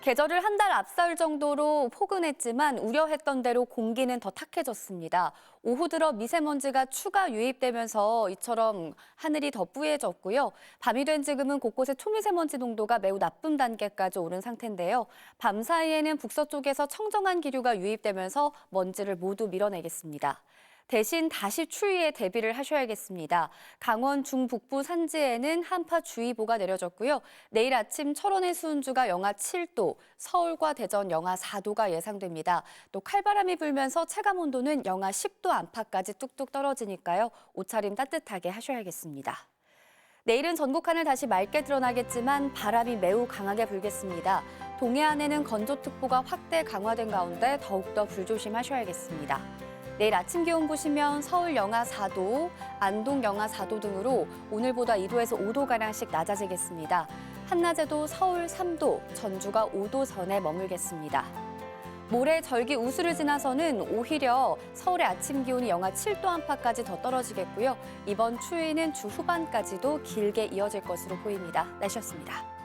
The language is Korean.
계절을 한 달 앞설 정도로 포근했지만 우려했던 대로 공기는 더 탁해졌습니다. 오후 들어 미세먼지가 추가 유입되면서 이처럼 하늘이 더 뿌얘졌고요. 밤이 된 지금은 곳곳에 초미세먼지 농도가 매우 나쁨 단계까지 오른 상태인데요. 밤 사이에는 북서쪽에서 청정한 기류가 유입되면서 먼지를 모두 밀어내겠습니다. 대신 다시 추위에 대비를 하셔야겠습니다. 강원 중북부 산지에는 한파주의보가 내려졌고요. 내일 아침 철원의 수은주가 영하 7도, 서울과 대전 영하 4도가 예상됩니다. 또 칼바람이 불면서 체감 온도는 영하 10도 안팎까지 뚝뚝 떨어지니까요. 옷차림 따뜻하게 하셔야겠습니다. 내일은 전국 하늘 다시 맑게 드러나겠지만 바람이 매우 강하게 불겠습니다. 동해안에는 건조특보가 확대 강화된 가운데 더욱더 불조심하셔야겠습니다. 내일 아침 기온 보시면 서울 영하 4도, 안동 영하 4도 등으로 오늘보다 2도에서 5도가량씩 낮아지겠습니다. 한낮에도 서울 3도, 전주가 5도 전에 머물겠습니다. 모레 절기 우수를 지나서는 오히려 서울의 아침 기온이 영하 7도 안팎까지 더 떨어지겠고요. 이번 추위는 주 후반까지도 길게 이어질 것으로 보입니다. 날씨였습니다.